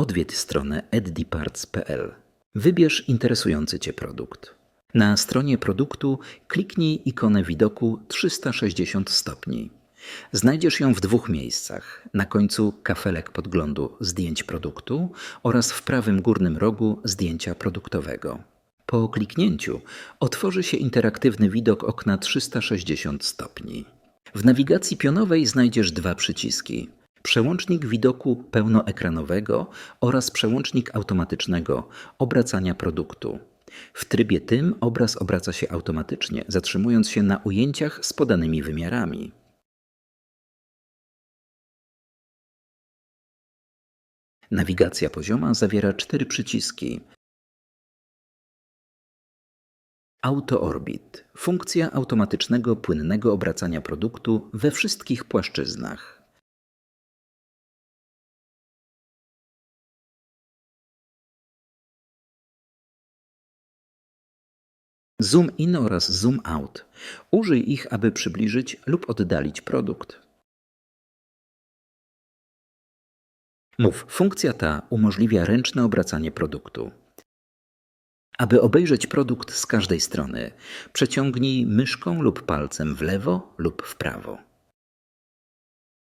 Odwiedź stronę eddiparts.pl. Wybierz interesujący Cię produkt. Na stronie produktu kliknij ikonę widoku 360 stopni. Znajdziesz ją w dwóch miejscach: na końcu kafelek podglądu zdjęć produktu oraz w prawym górnym rogu zdjęcia produktowego. Po kliknięciu otworzy się interaktywny widok okna 360 stopni. W nawigacji pionowej znajdziesz dwa przyciski: przełącznik widoku pełnoekranowego oraz przełącznik automatycznego obracania produktu. W trybie tym obraz obraca się automatycznie, zatrzymując się na ujęciach z podanymi wymiarami. Nawigacja pozioma zawiera cztery przyciski. Auto Orbit funkcja automatycznego płynnego obracania produktu we wszystkich płaszczyznach. Zoom in oraz zoom out. Użyj ich, aby przybliżyć lub oddalić produkt. Mów, funkcja ta umożliwia ręczne obracanie produktu. Aby obejrzeć produkt z każdej strony, przeciągnij myszką lub palcem w lewo lub w prawo.